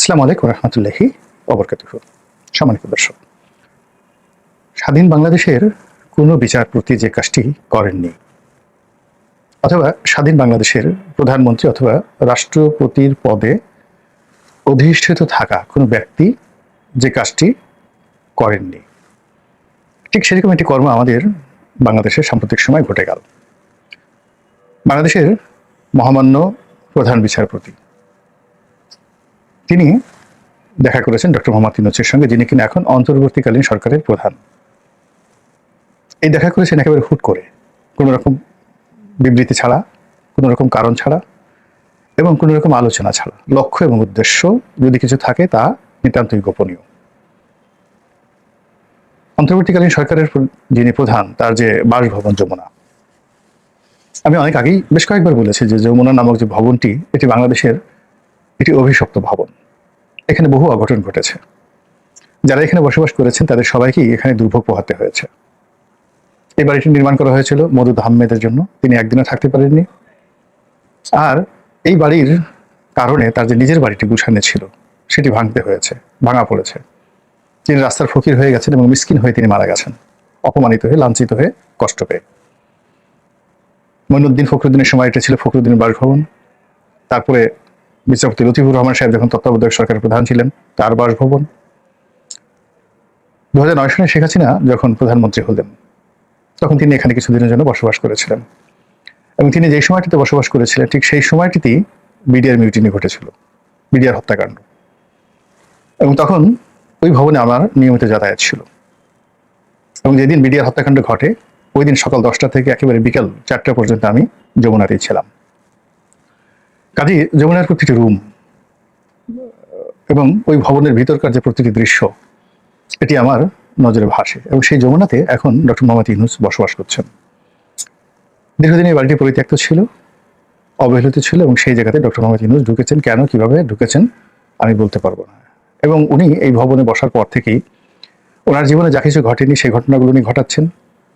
আসসালামু আলাইকুম রহমতুল্লাহি অবরকাত সম্মানিত দর্শক, স্বাধীন বাংলাদেশের কোনো বিচারপতি যে কাজটি করেননি, অথবা স্বাধীন বাংলাদেশের প্রধানমন্ত্রী অথবা রাষ্ট্রপতির পদে অধিষ্ঠিত থাকা কোনো ব্যক্তি যে কাজটি করেননি, ঠিক সেরকম একটি কর্ম আমাদের বাংলাদেশের সাম্প্রতিক সময় ঘটে গেল। বাংলাদেশের মহামান্য প্রধান বিচারপতি তিনি দেখা করেছেন ডক্টর মোহাম্মদ ইউনুসের সঙ্গে, যিনি কিনা এখন অন্তর্বর্তীকালীন সরকারের প্রধান। এই দেখা করেছেন একেবারে হুট করে কোনো রকম বিবৃতি ছাড়া কোনো রকম কারণ ছাড়া, এবং কোনো রকম আলোচনা ছাড়া। লক্ষ্য এবং উদ্দেশ্য যদি কিছু থাকে, তা নিতান্তই গোপনীয়। অন্তর্বর্তীকালীন সরকারের যিনি প্রধান, তার যে বাসভবন যমুনা। আমি অনেক আগেই বেশ কয়েকবার বলেছি যে যমুনা নামক যে ভবনটি, এটি বাংলাদেশের এটি অভিশপ্ত ভবন। এখানে বহু অঘটন ঘটেছে। যারা এখানে বসবাস করেছেন, তাদের সবাইকেই এখানে দুর্ভোগ পোহাতে হয়েছে। এই বাড়িটি নির্মাণ করা হয়েছিল মধু আহমেদের জন্য। তিনি একদিনও থাকতে পারেননি। আর এই বাড়ির কারণে তার যে নিজের বাড়িটি গুছানো ছিল, সেটি ভাঙতে হয়েছে, ভাঙা পড়েছে। তিনি রাস্তার ফকির হয়ে গেছেন এবং মিসকিন হয়ে তিনি মারা গেছেন। অপমানিত হয়ে, লাঞ্ছিত হয়ে, কষ্ট পেয়ে। মইনুদ্দিন ফখরুদ্দিনের সময় এটা ছিল ফখরুদ্দিনের বাসভবন। তারপরে বিচারপতি লতিফুর রহমান সাহেব যখন তত্ত্বাবধায়ক সরকারের প্রধান ছিলেন, তার বাসভবন। দু হাজার নয় সালে শেখ হাসিনা যখন প্রধানমন্ত্রী হলেন, তখন তিনি এখানে কিছুদিনের জন্য বসবাস করেছিলেন। এবং তিনি যেই সময়টিতে বসবাস করেছিলেন, ঠিক সেই সময়টিতেই বিডিআর মিউটিনি ঘটেছিল বিডিআর হত্যাকাণ্ড। এবং তখন ওই ভবনে আমার নিয়মিত যাতায়াত ছিল। এবং যেদিন বিডিআর হত্যাকাণ্ড ঘটে, ওই দিন সকাল দশটা থেকে একেবারে বিকাল চারটা পর্যন্ত আমি যমুনাতেই ছিলাম। কাজী যমুনার প্রতিটি রুম এবং ওই ভবনের ভিতরকার যে প্রতিটি দৃশ্য, এটি আমার নজরে ভাসে এবং সেই যমুনাতে এখন ডক্টর মোহাম্মদ ইউনুস বসবাস করছেন। দীর্ঘদিন এই বাড়িটি পরিত্যক্ত ছিল, অবহেলিত ছিল এবং সেই জায়গাতে ডক্টর মোহাম্মদ ইউনুস ঢুকেছেন। কেন, কীভাবে ঢুকেছেন আমি বলতে পারব না। এবং উনি এই ভবনে বসার পর থেকেই ওনার জীবনে যা কিছু ঘটেনি সেই ঘটনাগুলো উনি ঘটাচ্ছেন।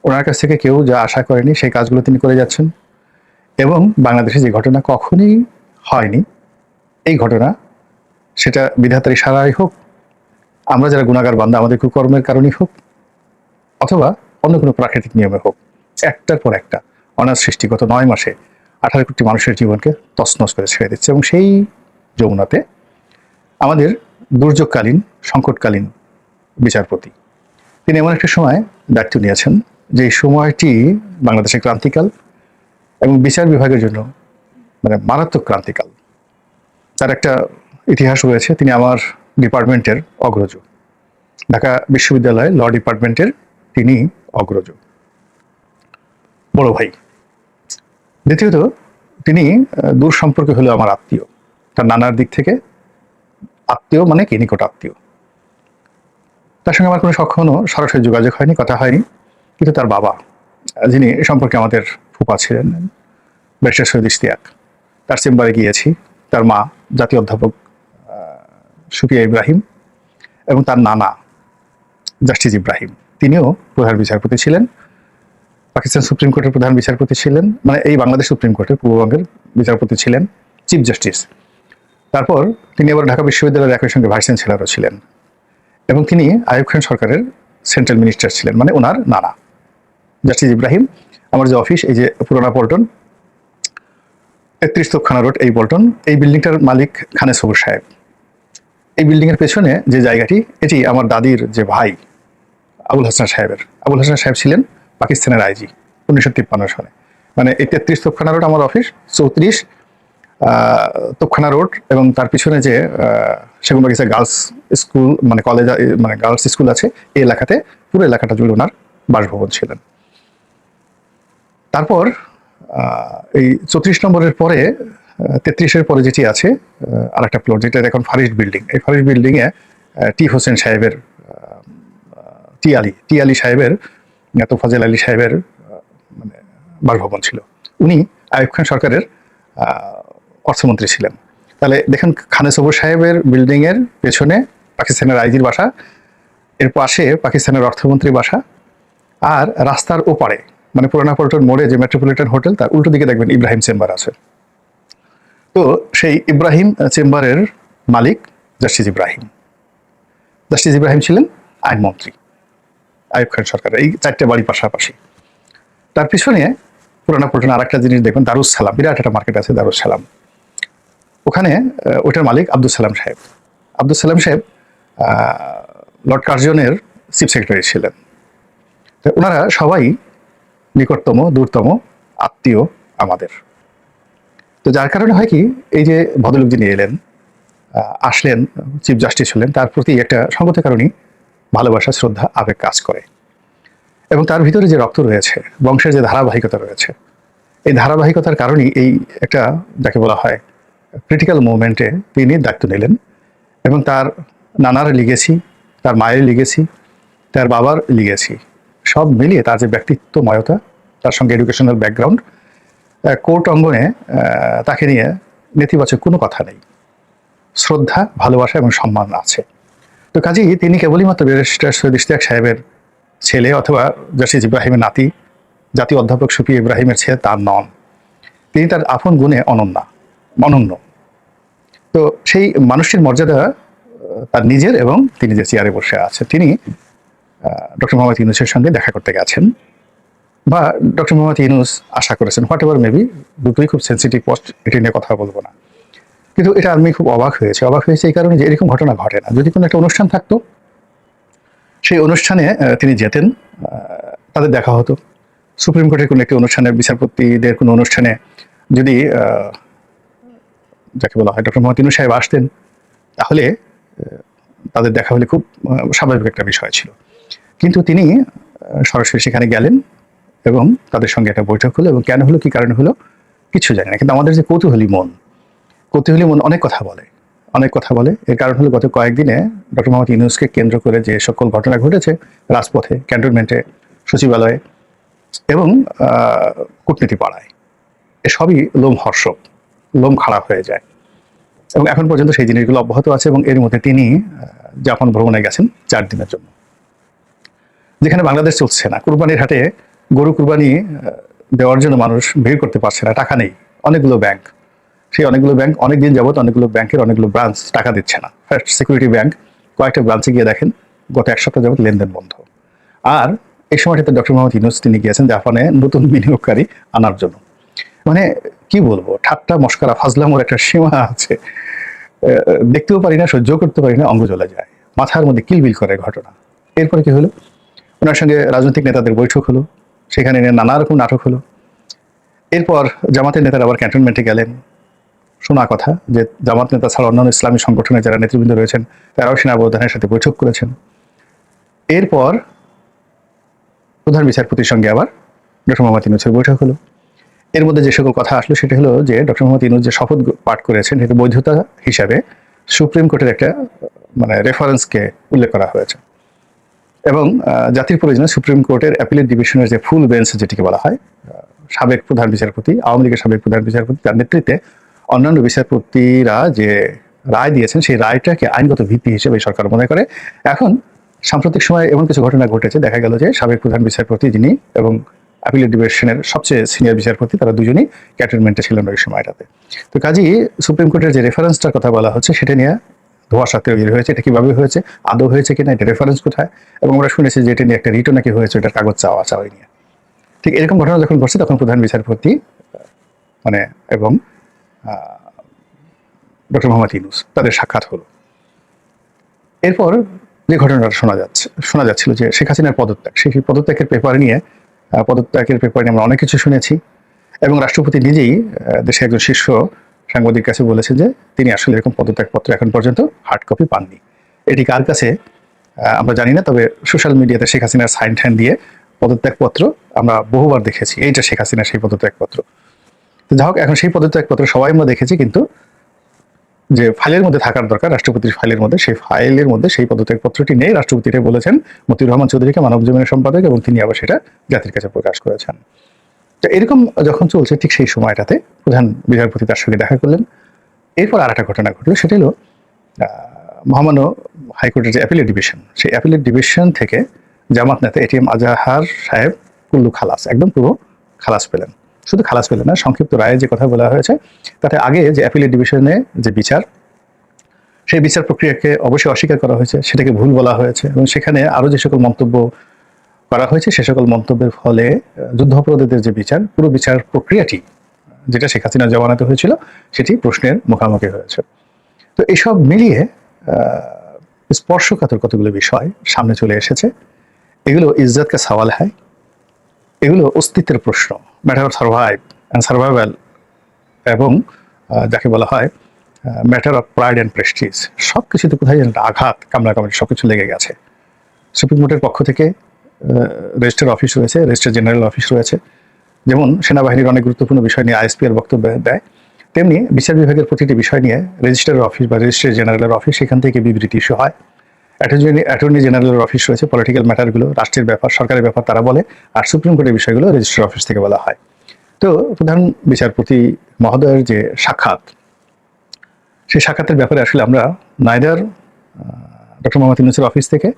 ওনার কাছ থেকে কেউ যা আশা করেনি সেই কাজগুলো তিনি করে যাচ্ছেন। এবং বাংলাদেশে যে ঘটনা কখনই হয়নি। এই ঘটনা, সেটা বিধাতার সারাই হোক, আমরা যারা গুণাগার বান্ধা আমাদের কুকর্মের কারণেই হোক, অথবা অন্য কোনো প্রাকৃতিক নিয়মে হোক, একটার পর একটা অনার সৃষ্টি গত নয় মাসে আঠারো কোটি মানুষের জীবনকে তছনছ করে ছেড়ে দিচ্ছে এবং সেই যমুনাতে আমাদের দুর্যোগকালীন, সংকটকালীন বিচারপতি, তিনি এমন একটা সময় দায়িত্ব নিয়েছেন যে সময়টি বাংলাদেশের ক্রান্তিকাল এবং বিচার বিভাগের জন্য মানে মারাত্মক ক্রান্তিকাল। তার একটা ইতিহাস রয়েছে, তিনি আমার ডিপার্টমেন্টের অগ্রজ। ঢাকা বিশ্ববিদ্যালয় ল ডিপার্টমেন্টের তিনি অগ্রজ। বড় ভাই। দ্বিতীয়ত, তিনি দূর সম্পর্কে হলো আমার আত্মীয়। তার নানার দিক থেকে আত্মীয় মানে কি? নিকট আত্মীয়। তার সঙ্গে আমার কোনো কখনো সরাসরি যোগাযোগ হয়নি, কথা হয়নি। কিন্তু তার বাবা, যিনি সম্পর্কে আমাদের ফুপা ছিলেন ব্যারিস্টার সৈয়দ তার চেম্বারে গিয়েছি, তার মা জাতীয় অধ্যাপক সুফিয়া ইব্রাহিম এবং তার নানা জাস্টিস ইব্রাহিম। তিনিও প্রধান বিচারপতি ছিলেন, পাকিস্তান সুপ্রিম কোর্টের প্রধান বিচারপতি ছিলেন মানে এই বাংলাদেশ সুপ্রিম কোর্টের পূর্ববঙ্গের বিচারপতি ছিলেন, চিফ জাস্টিস। তারপর তিনি আবার ঢাকা বিশ্ববিদ্যালয়ের একই সঙ্গে ভাইস চ্যান্সেলারও ছিলেন এবং তিনি আইয়ুব খান সরকারের সেন্ট্রাল মিনিস্টার ছিলেন মানে ওনার নানা। জাস্টিস ইব্রাহিম, আমার যে অফিস, এই যে পুরোনা পল্টন তেত্রিশ তোপখানা রোড, এই পল্টন। এই বিল্ডিংটার মালিক খানে সবুর সাহেব। এই বিল্ডিংয়ের পেছনে যে জায়গাটি, এটি আমার দাদির যে ভাই, আবুল হাসান সাহেবের। আবুল হাসান সাহেব ছিলেন পাকিস্তানের আইজি, উনিশশো তিপ্পান্ন সালে। মানে এই তেত্রিশ তক্ষানা রোড আমার অফিস, চৌত্রিশ তোপখানা রোড এবং তার পিছনে যে সেগুনবাগিচা গার্লস স্কুল মানে কলেজ মানে গার্লস স্কুল আছে, এই এলাকাতে পুরো এলাকাটা জুড়ে ওনার বাসভবন ছিলেন। তারপর এই চৌত্রিশ নম্বরের পরে তেত্রিশের পরে যেটি আছে আর একটা ফ্লোর যেটা এখন ফারিস বিল্ডিং এই ফারিস বিল্ডিংয়ে টি হোসেন সাহেবের টি আলী টি আলী সাহেবের তোফাজেল আলী সাহেবের মানে বাসভবন ছিল। উনি আইয়ুব খান সরকারের অর্থমন্ত্রী ছিলেন। তাহলে দেখেন খানে সাহেবের বিল্ডিং এর পেছনে পাকিস্তানের আইজির বাসা, এর পাশে পাকিস্তানের অর্থমন্ত্রী বাসা, আর রাস্তার ওপারে মানে পুরানা পল্টন মোড়ে যে মেট্রোপলিটন হোটেল, তার উল্টো দিকে দেখবেন ইব্রাহিম চেম্বার আছে। তো সেই ইব্রাহিম চেম্বারের মালিক জাস্টিস ইব্রাহিম। জাস্টিস ইব্রাহিম ছিলেন আইনমন্ত্রী আইব খান সরকারের, এই চারটে বাড়ি পাশাপাশি। তার পিছনে পুরানা পুরানো আর একটা জিনিস দেখবেন দারুস সালাম বিরাট একটা মার্কেট আছে দারুস সালাম ওখানে ওটার মালিক আব্দুল সালাম সাহেব। আব্দুল সালাম সাহেব লর্ড কার্জনের চিফ সেক্রেটারি ছিলেন। ওনারা সবাই নিকটতম, দূরতম, আত্মীয় আমাদের। তো যার কারণে হয় কি, এই যে ভদ্রলোক যিনি এলেন আসলেন চিফ জাস্টিস হলেন, তার প্রতি একটা সঙ্গতের কারণেই ভালোবাসা, শ্রদ্ধা, আবেগ কাজ করে। এবং তার ভিতরে যে রক্ত রয়েছে, বংশের যে ধারাবাহিকতা রয়েছে, এই ধারাবাহিকতার কারণেই এই একটা, যাকে বলা হয় ক্রিটিক্যাল মুভমেন্টে তিনি দায়িত্ব নিলেন। এবং তার নানার লিগেছি তার মায়ের লিগেছি তার বাবার লিগেছি সব মিলিয়ে তার যে ব্যক্তিত্বময়তা, তার সঙ্গে এডুকেশনাল ব্যাকগ্রাউন্ড কোর্ট অঙ্গনে তাকে নিয়ে নেতিবাচক কোনো কথা নেই। শ্রদ্ধা, ভালোবাসা এবং সম্মান আছে। তো কাজেই তিনি কেবলই মাত্র ব্যারিস্টার সৈয়দ ইশতিয়াক সাহেবের ছেলে অথবা জাসিজ ইব্রাহিমের নাতি, জাতীয় অধ্যাপক সুফি ইব্রাহিমের ছেলে, তার নন। তিনি তার আপন গুণে অনন্যা, অনন্য। তো সেই মানুষটির মর্যাদা তার নিজের এবং তিনি যে চেয়ারে বসে আছে, তিনি ডক্টর মোহাম্মদ ইউনুসের সঙ্গে দেখা করতে গেছেন বা ডক্টর মোহাম্মদ ইউনুস আশা করেছেন হোয়াট এভার মেবি দুটোই খুব সেন্সিটিভ পোস্ট এটি নিয়ে কথা বলব না। কিন্তু এটা আমি খুব অবাক হয়েছে। অবাক হয়েছে এই কারণে যে এরকম ঘটনা ঘটে না। যদি কোনো একটা অনুষ্ঠান থাকতো, সেই অনুষ্ঠানে তিনি যেতেন তাদের দেখা হতো। সুপ্রিম কোর্টের কোনো একটি অনুষ্ঠানের বিচারপতিদের কোনো অনুষ্ঠানে যদি যাকে বলা হয় ডক্টর ইউনুস সাহেব আসতেন, তাহলে তাদের দেখা হলে খুব স্বাভাবিক একটা বিষয় ছিল। কিন্তু তিনি সরাসরি সেখানে গেলেন এবং তাদের সঙ্গে একটা বৈঠক হলো এবং কেন হলো, কি কারণে হলো, কিছু জানি না। কিন্তু আমাদের যে কৌতূহলী মন কৌতূহলী মন অনেক কথা বলে, অনেক কথা বলে। এর কারণ হলো গত কয়েকদিনে ডক্টর মোহাম্মদ ইউনুসকে কেন্দ্র করে যে সকল ঘটনা ঘটেছে রাজপথে, ক্যান্টনমেন্টে, সচিবালয়ে এবং কূটনীতি পাড়ায় এসবই লোম হর্ষক, লোম খারাপ হয়ে যায়। এবং এখন পর্যন্ত সেই জিনিসগুলো অব্যাহত আছে এবং এর মধ্যে তিনি জাপান ভ্রমণে গেছেন চার দিনের জন্য। যেখানে বাংলাদেশ চলছে না, কুরবানির হাটে গরু কুরবানি দেওয়ার জন্য মানুষ ভিড় করতে পারছে না, টাকা নেই। অনেকগুলো ব্যাংক সেই অনেকগুলো ব্যাংক অনেক দিন যাবত অনেকগুলো ব্যাংকের অনেকগুলো ব্রাঞ্চ টাকা দিচ্ছে না। ফার্স্ট সিকিউরিটি ব্যাংক কয়েকটা ব্রাঞ্চে গিয়ে দেখেন, গত এক সপ্তাহ যাবত লেনদেন বন্ধ। আর এই সময়টাতে ডক্টর মোহাম্মদ ইউনুস তিনি গিয়েছেন জাপানে নতুন বিনিয়োগকারী আনার জন্য। মানে কি বলব, ঠাট্টা মস্করা ফাজলামোর একটা সীমা আছে। দেখতেও পারি না সহ্য করতে পারি না অঙ্গ জ্বলে যায়। মাথার মধ্যে কিলবিল করে ঘটনা। এরপরে কি হলো? ওনার সঙ্গে রাজনৈতিক নেতাদের বৈঠক হলো, সেখানে নানা রকম নাটক হলো। এরপর জামাতের নেতারা আবার ক্যান্টনমেন্টে গেলেন। শোনা কথা যে জামাত নেতা ছাড়া অন্যান্য ইসলামী সংগঠনের যারা নেতৃবৃন্দ রয়েছেন, তারাও সেনাপ্রধানের সাথে বৈঠক করেছেন। এরপর প্রধান বিচারপতির সঙ্গে আবার ডক্টর মোহাম্মদ ইউনুসের বৈঠক হলো। এর মধ্যে যে সকল কথা আসলো, সেটা হলো যে ডক্টর মোহাম্মদ ইউনুস যে শপথ পাঠ করেছেন এটা বৈধতা হিসাবে সুপ্রিম কোর্টের একটা মানে রেফারেন্সকে উল্লেখ করা হয়েছে। এবং জাতির প্রয়োজনে সুপ্রিম কোর্টের অ্যাপিলেট ডিভিশনের যে ফুল বেঞ্চ যেটিকে বলা হয় সাবেক প্রধান বিচারপতি, আওয়ামী লীগের সাবেক প্রধান বিচারপতি, তার নেতৃত্বে অন্যান্য বিচারপতিরা যে রায় দিয়েছেন, সেই রায়টাকে আইনগত ভিত্তি হিসেবে সরকার মনে করে। এখন সাম্প্রতিক সময়ে এমন কিছু ঘটনা ঘটেছে, দেখা গেল যে সাবেক প্রধান বিচারপতি যিনি এবং অ্যাপিলেট ডিভিশনের সবচেয়ে সিনিয়র বিচারপতি, তারা দুজনেই ক্যান্টনমেন্টে ছিলেন ওই সময়টাতে। তো কাজেই সুপ্রিম কোর্টের যে রেফারেন্সটার কথা বলা হচ্ছে, সেটা নিয়ে ধোয়াশা তৈরি হয়েছে, এটা কীভাবে হয়েছে, আদৌ হয়েছে কিনা, এটা রেফারেন্স কোথায়? এবং আমরা শুনেছি যে এটা নিয়ে একটা রিটও নাকি হয়েছে এটার কাগজ চাওয়া চাওয়াই নিয়ে। ঠিক এরকম ঘটনা যখন ঘটছে, তখন প্রধান বিচারপতি মানে এবং ডক্টর মোহাম্মদ ইউনুস, তাদের সাক্ষাৎ হলো। এরপর যে ঘটনাটা শোনা যাচ্ছে, শোনা যাচ্ছিল যে শেখ হাসিনার পদত্যাগ, সেই পদত্যাগের পেপার নিয়ে পদত্যাগের পেপার নিয়ে আমরা অনেক কিছু শুনেছি। এবং রাষ্ট্রপতি নিজেই দেশের একজন শীর্ষ সাংবাদিক কাছে বলেছেন যে তিনি আসলে এরকম পদত্যাগপত্র এখন পর্যন্ত হার্ড কপি পাননি। এটি কার কাছে? আমরা জানি না, তবে সোশ্যাল মিডিয়াতে শেখ হাসিনার সাইন ঠ্যান দিয়ে পদত্যাগপত্র আমরা বহুবার দেখেছি। এইটা শেখ হাসিনার সেই পদত্যাগপত্র। তো যাই হোক, এখন সেই পদত্যাগপত্র সবাই আমরা দেখেছি, কিন্তু যে ফাইলের মধ্যে থাকার দরকার, রাষ্ট্রপতির ফাইলের মধ্যে, সেই ফাইলের মধ্যে সেই পদত্যাগপত্রটি নেই। রাষ্ট্রপতি বলেছেন, মতিউর রহমান চৌধুরীকে মানব জমিনের সম্পাদক এবং তিনি আবার সেটা জাতির কাছে প্রকাশ করেছেন। তো এরকম যখন চলছে ঠিক সেই সময়টাতে প্রধান বিচারপতি তার সঙ্গে দেখা করলেন। এরপর আর একটা ঘটনা ঘটলো, সেটা হলো মহামান্য হাইকোর্টের যে অ্যাপিলেট ডিভিশন, সেই অ্যাপিলেট ডিভিশন থেকে জামাত নেতা এটিএম আজাহার সাহেব কুল্লু খালাস, একদম পুরো খালাস পেলেন। শুধু খালাস পেলেন না, সংক্ষিপ্ত রায়ে যে কথা বলা হয়েছে, তাতে আগে যে অ্যাপিলেট ডিভিশনে যে বিচার, সেই বিচার প্রক্রিয়াকে অবশ্যই অস্বীকার করা হয়েছে, সেটাকে ভুল বলা হয়েছে এবং সেখানে আরও যে সকল মন্তব্য করা হয়েছে। সে সকল মন্তব্যের ফলে যুদ্ধাপরাধীদের যে বিচার, পুরো বিচার প্রক্রিয়াটি, যেটা শেখ হাসিনা জমানাতে হয়েছিল, সেটি প্রশ্নের মুখোমুখি হয়েছে। তো এসব মিলিয়ে স্পর্শকাতর কতগুলো বিষয় সামনে চলে এসেছে। এগুলো ইজ্জতকে সওয়াল হয়। এগুলো অস্তিত্বের প্রশ্ন। Matter of survive and survival এবং যাকে বলা হয় matter of pride and prestige সব কিছুতে কোথায় যেন আঘাত কামড়া কামড়ি সব কিছু লেগে গেছে। সুপ্রিম কোর্টের পক্ষ থেকে রেজিস্টার অফিস রয়েছে, রেজিস্টার জেনারেল অফিস রয়েছে। যেমন সেনাবাহিনীর অনেক গুরুত্বপূর্ণ বিষয় নিয়ে আইএসপি এর বক্তব্য দেয়, তেমনি বিচার বিভাগের প্রতিটি বিষয় নিয়ে রেজিস্টার অফিস বা রেজিস্ট্রার জেনারেলের অফিস সেখান থেকে বিবৃতি ইস্যু হয়। অ্যাটর্নি অ্যাটর্নি জেনারেলের অফিস রয়েছে, পলিটিক্যাল ম্যাটারগুলো, রাষ্ট্রের ব্যাপার, সরকারের ব্যাপার, তারা বলে, আর সুপ্রিম কোর্টের বিষয়গুলো রেজিস্ট্রার অফিস থেকে বলা হয়। তো প্রধান বিচারপতি মহোদয়ের যে সাক্ষাৎ, সেই সাক্ষাতের ব্যাপারে আসলে আমরা নাইদার ডক্টর মোহাম্মদ ইউনুসের অফিস থেকে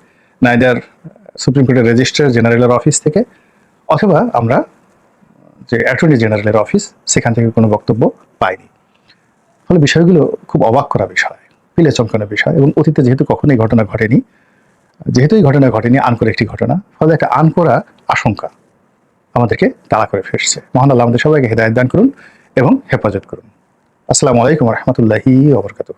নাইদার সুপ্রিম কোর্টের রেজিস্ট্রার জেনারেলের অফিস থেকে, অথবা আমরা যে অ্যাটর্নি জেনারেলের অফিস সেখান থেকে কোনো বক্তব্য পাইনি। ফলে বিষয়গুলো খুব অবাক করা বিষয়, পিলে চমকানো বিষয় এবং অতীতে যেহেতু কখনো এই ঘটনা ঘটেনি, যেহেতু এই ঘটনা ঘটেনি, আনকোর একটি ঘটনা, ফলে একটা আনকোরা আশঙ্কা আমাদেরকে তাড়া করে ফিরছে মহান আল্লাহ আমাদের সবাইকে হেদায়ত দান করুন এবং হেফাজত করুন। আসসালামু আলাইকুম রহমতুল্লাহি ওবরকাতুহ